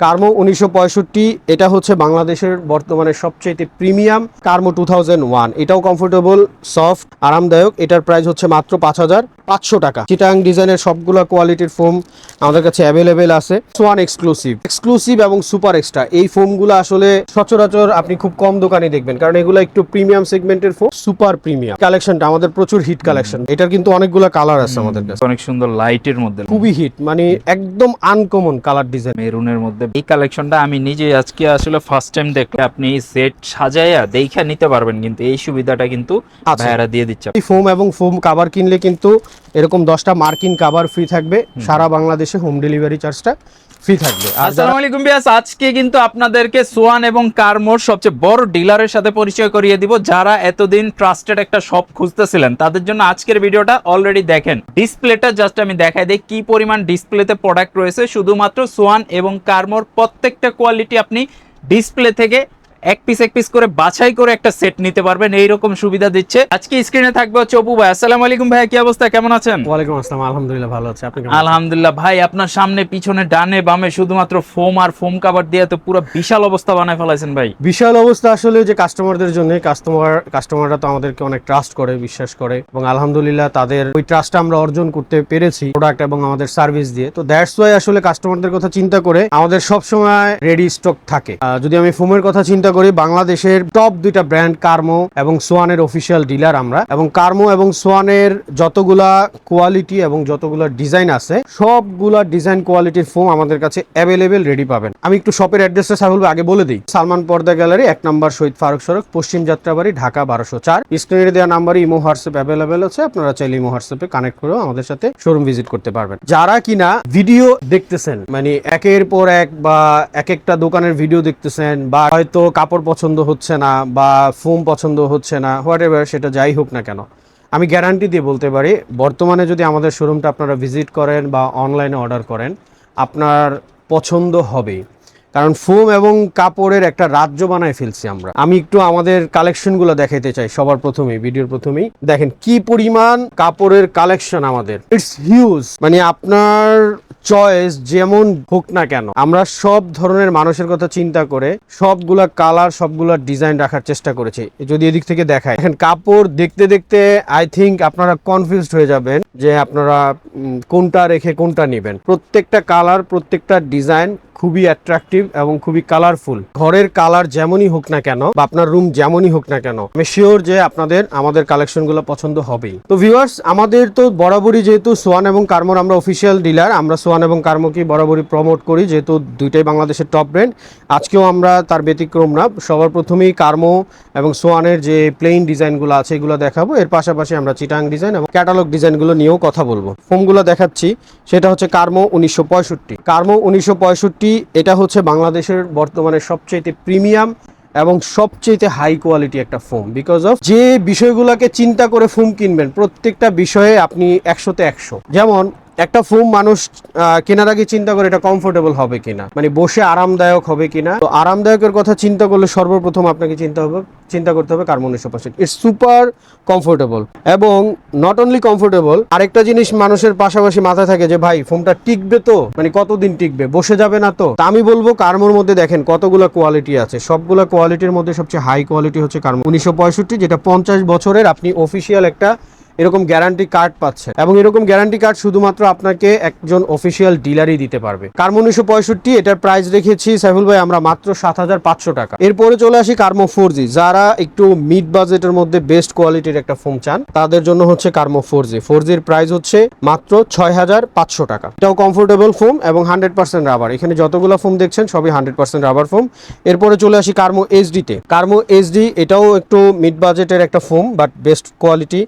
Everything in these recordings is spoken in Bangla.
কার্মো উনিশশো পঁয়ষট্টি এটা হচ্ছে বাংলাদেশের বর্তমানে সবচেয়ে প্রিমিয়াম কার্মো টু এটাও কমফোর্টেবল সফট আরামদায়ক। এটার প্রাইস হচ্ছে মাত্র পাঁচ হাজার পাঁচশো টাকা। চিটাং ডিজাইনের সবগুলো কোয়ালিটির ফোম আমাদের কাছে অ্যাভেলেবেল আছে। সোয়ান এক্সক্লুসিভ এক্সক্লুসিভ এবং সুপার এক্সট্রা এই ফোমগুলো আসলে সচরাচর আপনি খুব কম দোকানে দেখবেন কারণ এগুলো একটু প্রিমিয়াম সেগমেন্টের ফোম সুপার প্রিমিয়াম কালেকশনটা আমাদের প্রচুর হিট কালেকশন এটার কিন্তু অনেকগুলো কালার আছে আমাদের কাছে। অনেক সুন্দর লাইটের মধ্যে। খুবই হিট মানে একদম আনকমন কালার ডিজাইন মেরুনের মধ্যে এই কালেকশনটা আমি নিজে আজকে আসলে ফার্স্ট টাইম দেখলে আপনি সেট সাজাইয়া দেখা নিতে পারবেন কিন্তু এই সুবিধাটা কিন্তু। ভাইয়ারা দিয়ে দিচ্ছে। এই ফোম এবং ফোম কাভার কিনলে কিন্তু এরকম দশটা মার্কিন কাভার ফ্রি থাকবে সারা বাংলাদেশে হোম ডেলিভারি চার্জটা ফ্রি থাকবে। আসসালামু আলাইকুম বিয়াস, আজকে কিন্তু আপনাদেরকে সোয়ান এবং কারমোর সবচেয়ে বড় ডিলারের সাথে পরিচয় করিয়ে দিব, যারা এতদিন ট্রাস্টেড একটা শপ খুঁজতেছিলেন। তাদের জন্য আজকের ভিডিওটা অলরেডি দেখেন। ডিসপ্লেটা জাস্ট আমি দেখাই দিই, কি পরিমাণ ডিসপ্লেতে প্রোডাক্ট রয়েছে। শুধুমাত্র সোয়ান এবং কারমোর প্রত্যেকটা কোয়ালিটি আপনি ডিসপ্লে থেকে এক পিস এক পিস করে বাছাই করে একটা সেট নিতে পারবেন। এইরকম সুবিধা দিচ্ছে। আজকে স্ক্রিনে থাকবে হচ্ছে অপু ভাই। আসসালামু আলাইকুম ভাই কি অবস্থা? কেমন আছেন? ওয়ালাইকুম আসসালাম আলহামদুলিল্লাহ ভালো আছে। আপনি আলহামদুলিল্লাহ ভাই আপনার সামনে পিছনে ডানে বামে শুধুমাত্র ফোম আর ফোম কাভার দিয়ে তো পুরো বিশাল অবস্থা বানায় ফেলাইছেন ভাই। বিশাল অবস্থা আসলে যে কাস্টমারদের জন্য কাস্টমার কাস্টমাররা তো আমাদেরকে অনেক ট্রাস্ট করে বিশ্বাস করে। এবং আলহামদুলিল্লাহ তাদের ওই ট্রাস্টটা আমরা অর্জন করতে পেরেছি প্রোডাক্ট এবং আমাদের সার্ভিস দিয়ে। তো দ্যাটস ওয়াই আসলে কাস্টমারদের কথা চিন্তা করে আমাদের সব সময় রেডি স্টক থাকে যদি আমি ফোমের কথা চিন্তা করি। বাংলাদেশের টপ দুইটা ব্র্যান্ড কার্মো এবং সোয়ানের অফিসিয়াল ডিলার আমরা। এবং কার্মো এবং সোয়ানের যতগুলা কোয়ালিটি এবং যতগুলা ডিজাইন আছে, সবগুলা ডিজাইন কোয়ালিটির ফোম আমাদের কাছে অ্যাভেলেবেল রেডি পাবেন। আমি একটু শপের অ্যাড্রেসটা সাহুল আগে বলে দিই। সালমান পর্দা গ্যালারি এক নম্বর শহীদ ফারুক সড়ক, পশ্চিম যাত্রাবাড়ি, ঢাকা বারোশো চার। স্ক্রিনে দেওয়া নাম্বারে ইমো, হোয়াটসঅ্যাপ অ্যাভেলেবেল আছে। আপনারা চাইলে ইমো, হোয়াটসঅ্যাপে কানেক্ট করেও আমাদের সাথে শোরুম ভিজিট করতে পারবেন। যারা কিনা ভিডিও দেখতেছেন মানে একের পর এক বা এক একটা দোকানের ভিডিও দেখতেছেন বা হয়তো কাপড় পছন্দ হচ্ছে না বা ফোম পছন্দ হচ্ছে না হোয়াট এভার সেটা যাই হোক না কেন। আমি গ্যারান্টি দিয়ে বলতে পারি, বর্তমানে যদি আমাদের শোরুমটা আপনারা ভিজিট করেন বা অনলাইনে অর্ডার করেন, আপনার পছন্দ হবেই। কারণ ফোম এবং কাপড়ের একটা রাজ্য বানায় ফেলছি আমরা। আমি একটু আমাদের কালেকশনগুলো দেখাইতে চাই, সবার প্রথমেই, ভিডিওর প্রথমেই। দেখেন, কি পরিমাণ কাপড়ের কালেকশন আমাদের। ইটস হিউজ মানে আপনার চয়েস যেমন হোক না কেন, আমরা সব ধরনের মানুষের কথা চিন্তা করে সবগুলা কালার সবগুলা ডিজাইন রাখার চেষ্টা করেছি। যদি এদিক থেকে দেখায় এখন কাপড় দেখতে দেখতে আই থিঙ্ক আপনারা কনফিউজড হয়ে যাবেন যে আপনারা কোনটা রেখে কোনটা নেবেন। প্রত্যেকটা কালার প্রত্যেকটা ডিজাইন খুবই অ্যাট্রাকটিভ এবং খুবই কালারফুল ঘরের কালার যেমনই হোক না কেন, বা আপনার রুম যেমনই হোক না কেন, আমি শিওর যে আপনাদের, আমাদের কালেকশনগুলো পছন্দ হবেই। তো ভিউয়ার্স আমাদের তো বরাবরই যেহেতু সোয়ান এবং কার্মোর আমরা অফিসিয়াল ডিলার আমরা সোয়ান এবং কার্মোকে বরাবরই প্রমোট করি, যেহেতু দুইটাই বাংলাদেশের টপ ব্র্যান্ড আজকেও আমরা তার ব্যতিক্রম না, সবার প্রথমেই কার্মো এবং সোয়ানের যে প্লেন ডিজাইনগুলো আছে, এগুলো দেখাবো। এর পাশাপাশি আমরা চিটাং ডিজাইন এবং ক্যাটালগ ডিজাইনগুলো নিয়েও কথা বলব। ফোমগুলো দেখাচ্ছি, সেটা হচ্ছে কার্মো উনিশশো পঁয়ষট্টি। কার্মো উনিশশো পঁয়ষট্টি পঁয়ষট্টি এটা হচ্ছে বাংলাদেশের বর্তমানে সবচেয়ে প্রিমিয়াম এবং সবচেয়ে হাই কোয়ালিটি একটা ফোম বিকজ অফ যে বিষয়গুলোকে চিন্তা করে ফোম কিনবেন, প্রত্যেকটা বিষয়ে আপনি একশোতে একশো। যেমন একটা ফোম মানুষ কেনার আগে চিন্তা করে এটা কমফোর্টেবল হবে কিনা। মানে বসে আরামদায়ক হবে কিনা। তো আরামদায়কের কথা চিন্তা করলে সর্বপ্রথম আপনাকে চিন্তা হবে, চিন্তা করতে হবে carbon percent it's super comfortable এবং নট অনলি কমফোর্টেবল আরেকটা জিনিস মানুষের পাশাপাশি মাথায় থাকে যে, ভাই, ফোমটা টিকবে তো? মানে কতদিন টিকবে? বসে যাবে না তো? তা আমি বলব কার্মোর মধ্যে দেখেন, কতগুলো কোয়ালিটি আছে। সবগুলো কোয়ালিটির মধ্যে সবচেয়ে হাই কোয়ালিটি হচ্ছে কার্মো উনিশশো পঁয়ষট্টি, যেটা পঞ্চাশ বছরের আপনি অফিসিয়াল একটা এরকম গ্যারান্টি কার্ড পাচ্ছেন এবং এরকম গ্যারান্টি কার্ড শুধুমাত্র আপনাকে একজন অফিসিয়াল ডিলারই দিতে পারবে। কার্মো উনিশশো পঁয়ষট্টি, এটার প্রাইস রেখেছি, সাইফুল ভাই, আমরা মাত্র সাত হাজার পাঁচশো টাকা। এরপরে চলে আসি কার্মো ফোর জি যারা একটু মিড বাজেটের মধ্যে বেস্ট কোয়ালিটির একটা ফোন চান, তাদের জন্য হচ্ছে কার্মো ফোর জি ফোর জির প্রাইস হচ্ছে মাত্র ছয় হাজার পাঁচশো টাকা। এটাও কমফোর্টেবল ফোম এবং হান্ড্রেড পার্সেন্ট রাবার এখানে যতগুলো ফোম দেখছেন, সবই হান্ড্রেড পার্সেন্ট রাবার ফোম এরপরে চলে আসি কার্মো এইচডিতে কার্মো এইচডি এটাও একটু মিড বাজেটের একটা ফোম বাট বেস্ট কোয়ালিটি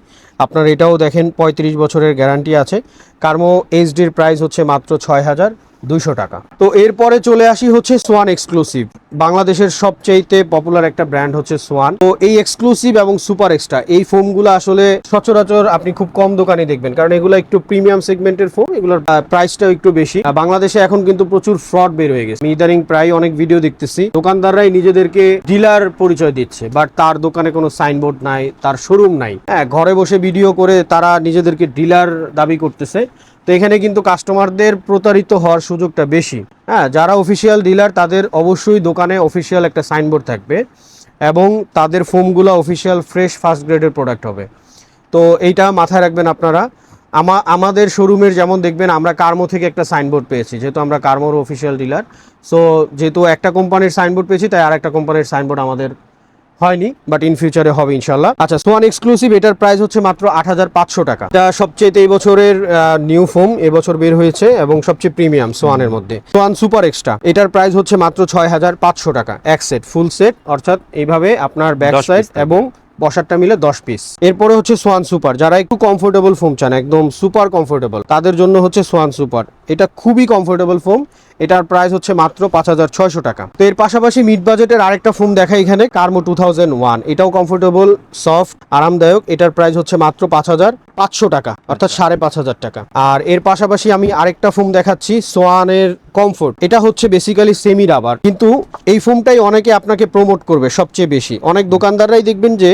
আপনার এটাও দেখেন পঁয়ত্রিশ বছরের গ্যারান্টি আছে। কার্মো এইচডির প্রাইস হচ্ছে মাত্র ছয় হাজার। দুইশো টাকা। তো এরপরে চলে আসি হচ্ছে সোয়ান এক্সক্লুসিভ বাংলাদেশের সবচেয়ে পপুলার একটা ব্র্যান্ড হচ্ছে সোয়ান তো এই এক্সক্লুসিভ এবং সুপার এক্সট্রা এই ফোমগুলো আসলে সচরাচর আপনি খুব কম দোকানে দেখবেন। কারণ এগুলো একটু প্রিমিয়াম সেগমেন্টের ফোম এগুলোর প্রাইসটাও একটু বেশি। বাংলাদেশে এখন কিন্তু প্রচুর ফ্রড বের হয়ে গেছে। ইদানিং প্রায় অনেক ভিডিও দেখতেছি। দোকানদাররাই নিজেদেরকে ডিলার পরিচয় দিচ্ছে বাট তার দোকানে কোনো সাইনবোর্ড নাই, তার শোরুম নাই। হ্যাঁ ঘরে বসে ভিডিও করে তারা নিজেদেরকে ডিলার দাবি করতেছে। তো এখানে কিন্তু কাস্টমারদের প্রতারিত হওয়ার সুযোগটা বেশি। হ্যাঁ যারা অফিসিয়াল ডিলার, তাদের অবশ্যই দোকানে অফিসিয়াল একটা সাইনবোর্ড থাকবে এবং তাদের ফোমগুলো অফিসিয়াল ফ্রেশ ফার্স্ট গ্রেডের প্রোডাক্ট হবে। তো এইটা মাথায় রাখবেন আপনারা। আমা, আমাদের শোরুমের যেমন দেখবেন, আমরা কার্মো থেকে একটা সাইনবোর্ড পেয়েছি, যেহেতু আমরা কার্মোর অফিসিয়াল ডিলার। সো, যেহেতু একটা কোম্পানির সাইনবোর্ড পেয়েছি, তাই আর একটা কোম্পানির সাইনবোর্ড আমাদের হয়নি বাট ইন ফিউচারে হবে ইনশাল্লাহ আচ্ছা সোয়ান এক্সক্লুসিভ এটার প্রাইস হচ্ছে মাত্র আট হাজার পাঁচশো টাকা। এটা সবচেয়ে এই বছরের নিউ ফোম এবছর বের হয়েছে এবং সবচেয়ে প্রিমিয়াম সোয়ানের মধ্যে। সোয়ান সুপার এক্সট্রা এটার প্রাইস হচ্ছে মাত্র ছয় হাজার পাঁচশো টাকা এক সেট ফুল সেট অর্থাৎ এইভাবে আপনার ব্যাক সাইড এবং বসারটা মিলে দশ পিস এরপরে হচ্ছে সোয়ান সুপার যারা একটু কমফোর্টেবল ফোম চান, একদম সুপার কমফোর্টেবল তাদের জন্য হচ্ছে সোয়ান সুপার এটা খুবই কমফোর্টেবল ফোম এটার প্রাইস হচ্ছে মাত্র পাঁচ হাজার ছয়শো টাকা। তো এর পাশাপাশি মিড বাজেটের আরেকটা ফোম দেখা এখানে কার্মো টু ওয়ান এটাও কমফোর্টেবল সফট আরামদায়ক, এটার প্রাইস হচ্ছে মাত্র পাঁচ হাজার। পাঁচশো টাকা অর্থাৎ সাড়ে পাঁচ হাজার টাকা। আর এর পাশাপাশি আমি আরেকটা ফোম দেখাচ্ছি সোয়ানের কমফোর্ট এটা হচ্ছে বেসিক্যালি সেমি রাবার কিন্তু এই ফোমটাই অনেকে আপনাকে প্রমোট করবে সবচেয়ে বেশি। অনেক দোকানদাররাই দেখবেন যে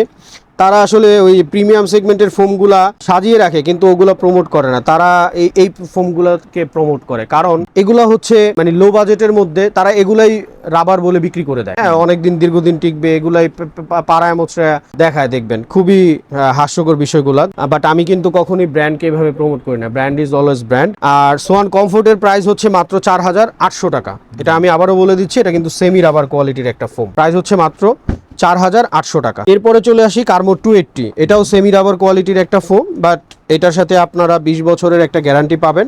তারা আসলে ওই প্রিমিয়াম সেগমেন্টের ফোমগুলা সাজিয়ে রাখে, কিন্তু ওগুলা প্রমোট করে না। তারা এই এই ফোমগুলোকে প্রমোট করে। কারণ এগুলা হচ্ছে মানে লো বাজেটের মধ্যে তারা এগুলাই রাবার বলে বিক্রি করে দেয়। হ্যাঁ অনেকদিন দীর্ঘদিন টিকবে, এগুলাই পাড়ায় মোচড়া দেখায়, দেখবেন। খুবই হাস্যকর বিষয়গুলা। বাট আমি কিন্তু কখনোই ব্র্যান্ডকে এভাবে প্রমোট করি না। ব্র্যান্ড ইজ অলওয়েজ ব্র্যান্ড আর সোয়ান কমফোর্টের প্রাইস হচ্ছে মাত্র চার হাজার আটশো টাকা। এটা আমি আবারও বলে দিচ্ছি, এটা কিন্তু সেমি রাবার কোয়ালিটির একটা ফোম প্রাইস হচ্ছে মাত্র চার হাজার আটশো টাকা। এরপরে চলে আসি কার্মো টু এইটটি এটাও সেমি রাবার কোয়ালিটির একটা ফোন বাট এটার সাথে আপনারা বিশ বছরের একটা গ্যারান্টি পাবেন।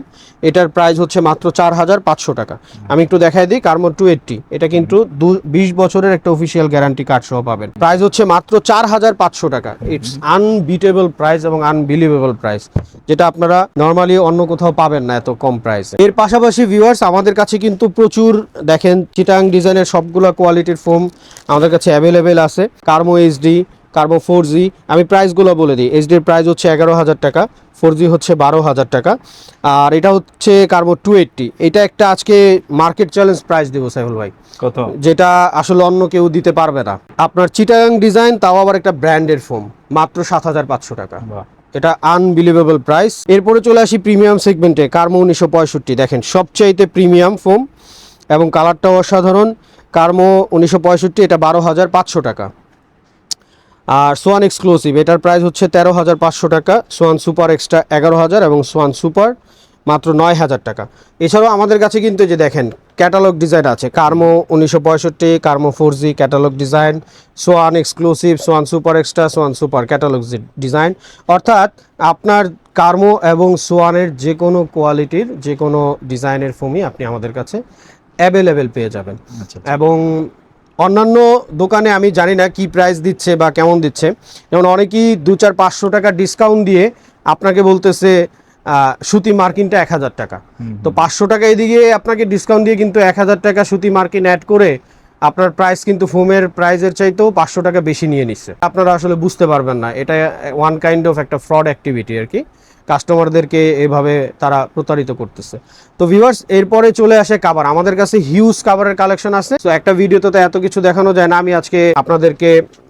এটার প্রাইস হচ্ছে মাত্র চার হাজার পাঁচশো টাকা। আমি একটু দেখাই দিই কার্মো টু এইটটি। এটা কিন্তু দু, বিশ বছরের একটা অফিসিয়াল গ্যারান্টি কার্ড সহ পাবেন। প্রাইস হচ্ছে মাত্র চার হাজার পাঁচশো টাকা। ইটস আনবিটেবল প্রাইস এবং আনবিলিভেবল প্রাইস যেটা আপনারা নর্মালি অন্য কোথাও পাবেন না এত কম প্রাইস এর পাশাপাশি ভিউয়ার্স আমাদের কাছে কিন্তু প্রচুর, দেখেন, চিটাং ডিজাইনের সবগুলা কোয়ালিটির ফোম আমাদের কাছে অ্যাভেলেবেল আছে। কার্মো এইচডি কার্মো ফোর জি আমি প্রাইসগুলো বলে দিই। এইচডির প্রাইস হচ্ছে এগারো হাজার টাকা ফোর জি হচ্ছে বারো হাজার টাকা। আর এটা হচ্ছে কার্বো টু এইটটি। এটা একটা আজকে মার্কেট চ্যালেঞ্জ প্রাইস দেবো সাইফুল ভাই। কত? যেটা আসলে অন্য কেউ দিতে পারবে না। আপনার চিটাগাং ডিজাইন তাও আবার একটা ব্র্যান্ডের ফোম মাত্র সাত হাজার পাঁচশো টাকা। এটা আনবিলিভেবল প্রাইস এরপরে চলে আসি প্রিমিয়াম সেগমেন্টে কার্মো উনিশশো পঁয়ষট্টি। দেখেন সবচাইতে প্রিমিয়াম ফোম এবং কালারটাও অসাধারণ। কার্মো উনিশশো পঁয়ষট্টি এটা বারো হাজার পাঁচশো টাকা। আর সোয়ান এক্সক্লুসিভ এটার প্রাইস হচ্ছে তেরো হাজার পাঁচশো টাকা। সোয়ান সুপার এক্সট্রা এগারো হাজার এবং সোয়ান সুপার মাত্র নয় হাজার টাকা। এছাড়াও আমাদের কাছে কিন্তু এই যে দেখেন ক্যাটালগ ডিজাইন আছে। কার্মো উনিশশো পঁয়ষট্টি কার্মো four G catalogue design Swan exclusive Swan super extra Swan super catalogue design অর্থাৎ আপনার কার্মো এবং সোয়ানের যে কোনো কোয়ালিটির যে কোনো ডিজাইনের ফোমই আপনি আমাদের কাছে অ্যাভেলেবেল পেয়ে যাবেন। আচ্ছা। এবং অন্যান্য দোকানে আমি জানি না কি প্রাইস দিচ্ছে বা কেমন দিচ্ছে। যেমন অনেকেই দু চার পাঁচশো টাকা ডিসকাউন্ট দিয়ে আপনাকে বলতেছে সুতি মার্কিনটা এক হাজার টাকা। তো পাঁচশো টাকা এদিকে আপনাকে ডিসকাউন্ট দিয়ে কিন্তু এক হাজার টাকা সুতি মার্কিন অ্যাড করে আপনার প্রাইস কিন্তু ফোমের প্রাইসের চাইতেও পাঁচশো টাকা বেশি নিয়ে নিচ্ছে। আপনারা আসলে বুঝতে পারবেন না এটা ওয়ান কাইন্ড অফ একটা ফ্রড অ্যাক্টিভিটি আর কি। কাস্টমারদেরকে এভাবে তারা প্রতারিত করতেছে। তো ভিউয়ার্স এরপরে চলে আসে কাবার আমাদের কাছে হিউজ কাবারের কালেকশন আছে। তো একটা ভিডিওতে তো এত কিছু দেখানো যায় না। আমি আজকে আপনাদেরকে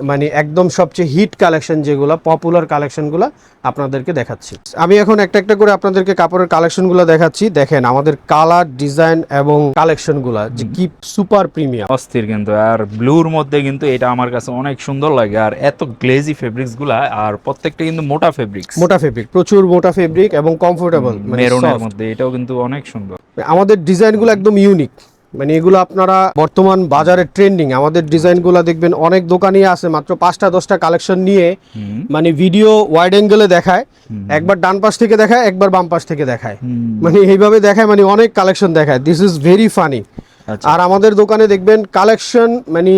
মানে একদম সবচেয়ে হিট কালেকশন যেগুলো পপুলার কালেকশনগুলো আপনাদেরকে দেখাচ্ছি। আমি এখন একটা একটা করে আপনাদেরকে কাপড়ের কালেকশনগুলো দেখাচ্ছি। দেখেন আমাদের কালার ডিজাইন এবং কালেকশনগুলো যে কি সুপার প্রিমিয়াম অস্থির কিন্তু আর ব্লুর মধ্যে কিন্তু এটা আমার কাছে অনেক সুন্দর লাগে। আর এত গ্লেজি ফেব্রিক্সগুলা আর প্রত্যেকটা কিন্তু মোটা ফেব্রিক্স মোটা ফেব্রিক প্রচুর মোটা ফেব্রিক এবং কমফোর্টেবল মানে মেরুনের মধ্যে এটাও কিন্তু অনেক সুন্দর। আমাদের ডিজাইনগুলো একদম ইউনিক মানে এগুলো আপনারা বর্তমান বাজারে ট্রেন্ডিং আমাদের ডিজাইনগুলো দেখবেন অনেক দোকানই আছে মাত্র পাঁচটা দশটা কালেকশন নিয়ে মানে ভিডিও ওয়াইড অ্যাঙ্গেলে দেখায় একবার ডান পাশ থেকে দেখায় একবার বাম পাশ থেকে দেখায়। মানে এইভাবে দেখায় মানে অনেক কালেকশন দেখায়। This is very funny. আর আমাদের দোকানে দেখবেন কালেকশন মানে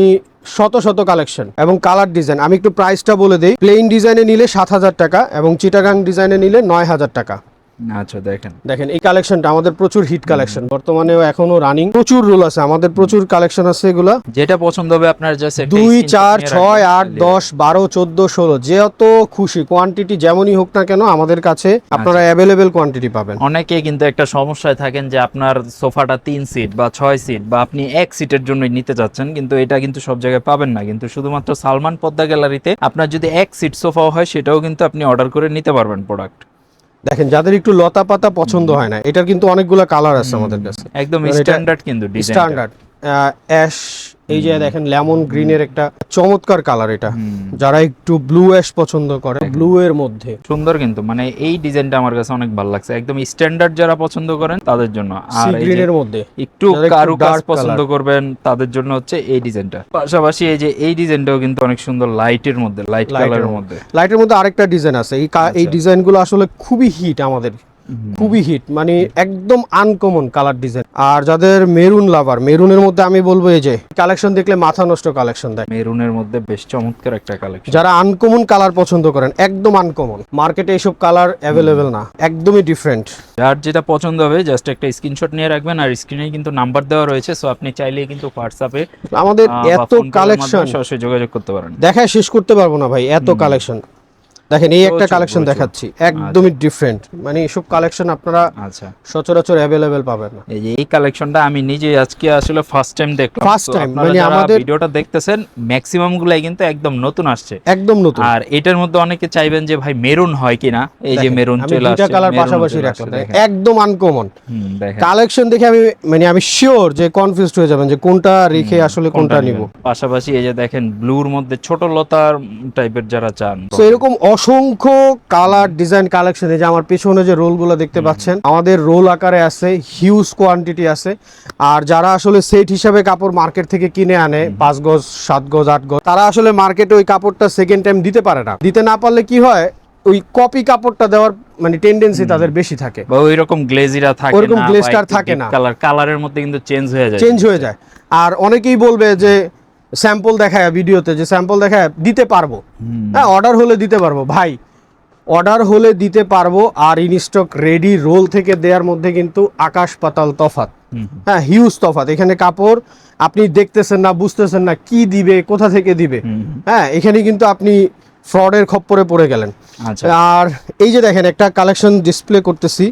শত শত কালেকশন এবং কালার ডিজাইন। আমি একটু প্রাইসটা বলে দিই। প্লেন ডিজাইনে নিলে সাত হাজার টাকা এবং চিটাগাং ডিজাইনে নিলে নয় হাজার টাকা। আচ্ছা দেখেন। দেখেন এই কালেকশনটা আমাদের প্রচুর হিট কালেকশন বর্তমানেও এখনও রানিং প্রচুর রোল আছে আমাদের প্রচুর কালেকশন আছে এগুলা। যেটা পছন্দ হবে আপনার জাস্ট দুই চার ছয় আট দশ বারো চোদ্দ ষোলো যত খুশি কোয়ান্টিটি যেমনই হোক না কেন আমাদের কাছে আপনারা অ্যাভেলেবেল কোয়ান্টিটি পাবেন। অনেকে কিন্তু একটা সমস্যায় থাকেন যে আপনার সোফাটা তিন সিট বা ছয় সিট বা আপনি এক সিটের জন্য নিতে চাচ্ছেন কিন্তু এটা কিন্তু সব জায়গায় পাবেন না। কিন্তু শুধুমাত্র সালমান পদ্মা গ্যালারিতে আপনার যদি এক সিট সোফাও হয় সেটাও কিন্তু আপনি অর্ডার করে নিতে পারবেন প্রোডাক্ট দেখেন যাদের একটু লতা পাতা পছন্দ হয় না এটার কিন্তু অনেকগুলো কালার আছে আমাদের কাছে। একদম স্ট্যান্ডার্ড কিন্তু স্ট্যান্ডার্ড অ্যাশ এই যে দেখেন লেমন গ্রিনের একটা চমৎকার কালার এটা। যারা একটু ব্লু অ্যাশ পছন্দ করে ব্লু এর মধ্যে। সুন্দর কিন্তু মানে এই ডিজাইনটা আমার কাছে অনেক ভালো লাগছে। একদম স্ট্যান্ডার্ড যারা পছন্দ করেন তাদের জন্য। আর গ্রিনের মধ্যে। একটু কারু কাজ পছন্দ করবেন তাদের জন্য হচ্ছে এই ডিজাইনটা। পাশাপাশি এই যে এই ডিজাইনটাও কিন্তু অনেক সুন্দর লাইটের মধ্যে লাইট কালারের মধ্যে। লাইটের মধ্যে আরেকটা ডিজাইন আছে। এই এই আচ্ছা। ডিজাইনগুলো আসলে খুবই হিট আমাদের। খুবই হিট মানে একদম আনকমন কালার ডিজাইন আর যাদের মেরুন লাভার মেরুনের মধ্যে আমি বলব এই যে কালেকশন দেখলে মাথা নষ্ট কালেকশন দেয়। মেরুনের মধ্যে বেশ চমৎকার একটা কালেকশন যারা আনকমন কালার পছন্দ করেন একদম আনকমন মার্কেটে এইসব কালার অ্যাভেলেবেল না একদমই ডিফারেন্ট যার যেটা পছন্দ হবে জাস্ট একটা স্ক্রিনশট নিয়ে রাখবেন আর স্ক্রিনে কিন্তু নাম্বার দেওয়া রয়েছে সো আপনি চাইলেই কিন্তু হোয়াটসঅ্যাপে আমাদের এত কালেকশন সরাসরি যোগাযোগ করতে পারেন। দেখায় শেষ করতে পারব না ভাই এত কালেকশন দেখেন এই একটা কালেকশন দেখাচ্ছি। একদমই ডিফারেন্ট মানে এইসব কালেকশন আপনারা আচ্ছা। সচরাচর অ্যাভেলেবেল পাবেন না। এই যে এই কালেকশনটা আমি নিজে আজকে আসলে ফার্স্ট টাইম দেখলাম। Time, আপনারা মানে আমাদের- ভিডিওটা দেখতেছেন ম্যাক্সিমাম গুলাই কিন্তু একদম নতুন আসছে। একদম নতুন। আর এটার মধ্যে অনেকে চাইবেন যে ভাই মেরুন হয় কিনা? এই যে মেরুন চলে দুইটা আসছে কালার পাশাপাশি রাখলাম। একদম আনকমন দেখেন। কালেকশন দেখে আমি মানে আমি শিওর যে কনফিউজড হয়ে যাবেন যে কোনটা রেখে আসলে কোনটা নিব। পাশাপাশি এই যে দেখেন ব্লুর মধ্যে ছোট লতার টাইপের যারা চান। তো এরকম অসংখ্য কালার ডিজাইন কালেকশন এই যে আমার পেছনে যে রোলগুলো দেখতে পাচ্ছেন আমাদের রোল আকারে আছে হিউজ কোয়ান্টিটি আছে। আর যারা আসলে সেট হিসাবে কাপড় মার্কেট থেকে কিনে আনে পাঁচ গজ সাত গজ আট গজ তারা আসলে মার্কেটে ওই কাপড়টা সেকেন্ড টাইম দিতে পারে না। দিতে না পারলে কি হয় ওই কপি কাপড়টা দেওয়ার মানে টেন্ডেন্সি তাদের বেশি থাকে। বা ওই রকম গ্লেজিরা থাকে না glaze টা আর থাকে না। কালার কালারের মধ্যে কিন্তু চেঞ্জ হয়ে যায়। চেঞ্জ হয়ে যায়। আর অনেকেই বলবে যে স্যাম্পল দেখায় ভিডিওতে যে স্যাম্পল দেখায় দিতে পারব। হ্যাঁ অর্ডার হলে দিতে পারব। ভাই অর্ডার হলে দিতে পারব আর ইনস্টক রেডি রোল থেকে দেওয়ার মধ্যে কিন্তু আকাশ পাতাল তফাত হ্যাঁ হিউজ তফাত এখানে কাপড় আপনি দেখতেছেন না বুঝতেছেন না কি দিবে কোথা থেকে দিবে। হ্যাঁ এখানে কিন্তু আপনি ফ্রডের খপ্পরে পড়ে গেলেন। আচ্ছা। আর এই যে দেখেন একটা কালেকশন ডিসপ্লে করতেছি।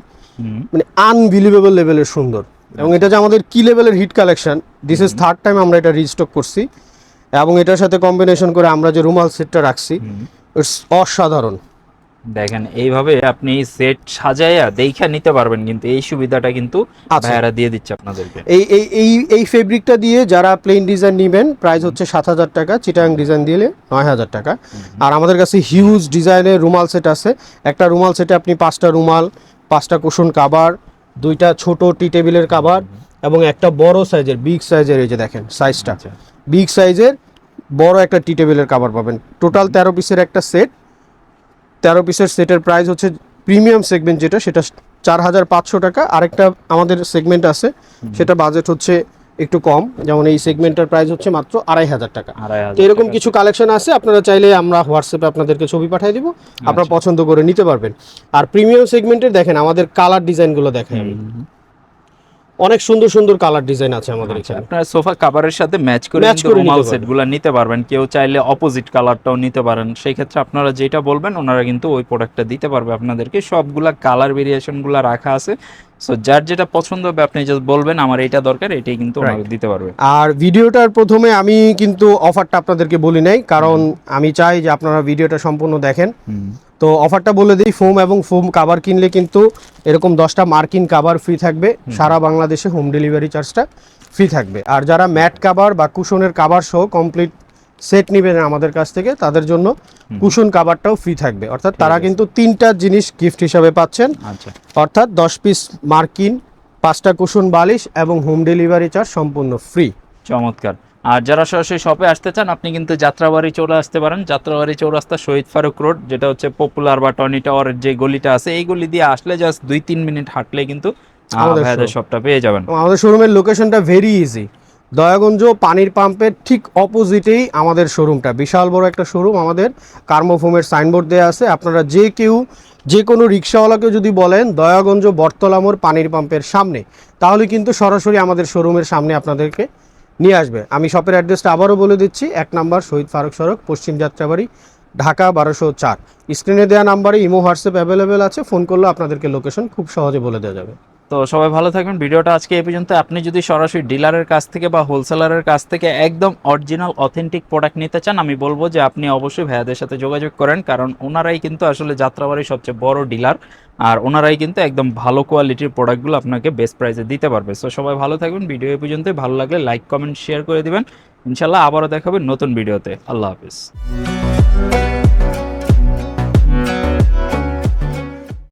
মানে আনবিলিভেবল লেভেলের সুন্দর। এবং এটা যে আমাদের কি লেভেলের hit collection this is third time আমরা এটা রিস্টক করছি। এবং এটার সাথে কম্বিনেশন করে আমরা যে রুমাল সেটটা রাখছি। ইটস অসাধারণ। দেখেন এইভাবে আপনি সেট সাজাইয়া দেখা নিতে পারবেন কিন্তু এই সুবিধাটা কিন্তু। ভাইয়ারা দিয়ে দিচ্ছে আপনাদেরকে। এই এই এই এই ফেব্রিকটা দিয়ে যারা প্লেন ডিজাইন নেবেন প্রাইস হচ্ছে সাত হাজার টাকা চিটাং ডিজাইন দিলে নয় হাজার টাকা। আর আমাদের কাছে হিউজ ডিজাইনের রুমাল সেট আছে। একটা রুমাল সেটে আপনি পাঁচটা রুমাল পাঁচটা কুশন কাভার দুইটা ছোট টি টেবিলের কাভার এবং একটা বড় সাইজের বিগ সাইজের এই যে দেখেন সাইজটা বিগ সাইজের বড় একটা টি টেবিলের কাভার পাবেন। টোটাল তেরো পিসের একটা সেট তেরো পিসের সেটের প্রাইস হচ্ছে প্রিমিয়াম সেগমেন্ট যেটা সেটা চার হাজার পাঁচশো টাকা। আরেকটা আমাদের সেগমেন্ট আছে সেটা বাজেট হচ্ছে একটু কম। যেমন এই সেগমেন্টের প্রাইস হচ্ছে মাত্র আড়াই হাজার টাকা। তো এরকম কিছু কালেকশন আছে আপনারা চাইলে আমরা হোয়াটসঅ্যাপে আপনাদেরকে ছবি পাঠিয়ে দিব। আপনারা আচ্ছা। পছন্দ করে নিতে পারবেন। আর প্রিমিয়াম সেগমেন্টের দেখেন আমাদের কালার ডিজাইনগুলো দেখেন আমি। অনেক সুন্দর সুন্দর কালার ডিজাইন আছে আমাদের আচ্ছা, এখানে। আপনার সোফা কাভারের সাথে ম্যাচ করে ম্যাচ করে নিতে রুমাল পারবেন। সেটগুলো নিতে পারবেন। কেউ চাইলে অপোজিট কালারটাও নিতে পারেন। সেই ক্ষেত্রে আপনারা যেটা বলবেন ওনারা কিন্তু ওই প্রোডাক্টটা দিতে পারবে আপনাদেরকে। সবগুলা কালার ভেরিয়েশনগুলো রাখা আছে। সো যার যেটা পছন্দ হবে আপনি জাস্ট বলবেন আমার এইটা দরকার এটাই কিন্তু দিতে পারবে। আর ভিডিওটার প্রথমে আমি কিন্তু অফারটা আপনাদেরকে বলি নাই কারণ আমি চাই যে আপনারা ভিডিওটা সম্পূর্ণ দেখেন। তো অফারটা বলে দিই ফোম এবং ফোম কাভার কিনলে কিন্তু এরকম দশটা মার্কিন কাভার ফ্রি থাকবে। সারা বাংলাদেশে হোম ডেলিভারি চার্জটা ফ্রি থাকবে। আর যারা ম্যাট কাভার বা কুশনের কাভার সহ কমপ্লিট সেট নেবেন আমাদের কাছ থেকে তাদের জন্য কুশন কাভারটাও ফ্রি থাকবে। অর্থাৎ তারা কিন্তু তিনটা জিনিস গিফট হিসাবে পাচ্ছেন। আচ্ছা। অর্থাৎ দশ পিস মার্কিন পাঁচটা কুশন বালিশ এবং হোম ডেলিভারি চার্জ সম্পূর্ণ ফ্রি চমৎকার। আর যারা সরাসরি শপে আসতে চান আপনি কিন্তু যাত্রাবাড়ি চলে আসতে পারেন। যাত্রাবাড়ি চৌরাস্তা শহীদ ফারুক রোড যেটা হচ্ছে পপুলার বা টনি টাওয়ারের যে গলিটা আছে এই গলি দিয়ে আসলে জাস্ট দুই তিন মিনিট হাঁটলে কিন্তু আমাদের শপটা পেয়ে যাবেন। আমাদের শোরুমের লোকেশনটা ভেরি ইজি দয়াগঞ্জ পানির পাম্পের ঠিক অপোজিটেই আমাদের শোরুমটা। বিশাল বড় একটা শোরুম আমাদের। কার্মোফোমের সাইনবোর্ড দেওয়া আছে। আপনারা যে কেউ, যে কোনো রিক্সাওয়ালাকে যদি বলেন, দয়াগঞ্জ বটতলামোর পানির পাম্পের সামনে, তাহলে কিন্তু সরাসরি আমাদের শোরুমের সামনে আপনাদেরকে নিয়ে আসবে। আমি শপের অ্যাড্রেসটা আবারও বলে দিচ্ছি। এক নাম্বার শহীদ ফারুক সড়ক, পশ্চিম যাত্রাবাড়ি, ঢাকা বারোশো চার। স্ক্রিনে দেওয়া নাম্বারে ইমো, হোয়াটসঅ্যাপ অ্যাভেলেবেল আছে। ফোন করলে আপনাদেরকে লোকেশন খুব সহজে বলে দেওয়া যাবে। তো সবাই ভালো থাকবেন। ভিডিওটা আজকে এই পর্যন্ত। আপনি যদি সরাসরি ডিলারের কাছ থেকে বা হোলসেলারের কাছ থেকে একদম অরিজিনাল, অথেন্টিক প্রোডাক্ট নিতে চান, আমি বলব যে আপনি অবশ্যই ভাইয়াদের সাথে যোগাযোগ করেন, কারণ ওনারাই কিন্তু আসলে যাত্রাবাড়ির সবচেয়ে বড় ডিলার, আর ওনারাই কিন্তু একদম ভালো কোয়ালিটির প্রোডাক্টগুলো আপনাকে বেস্ট প্রাইসে দিতে পারবে। সো সবাই ভালো থাকবেন। ভিডিও এই পর্যন্তই। ভালো লাগলে লাইক, কমেন্ট শেয়ার করে দিবেন। ইনশাল্লাহ আবারও দেখাবেন নতুন ভিডিওতে। আল্লাহ হাফিজ।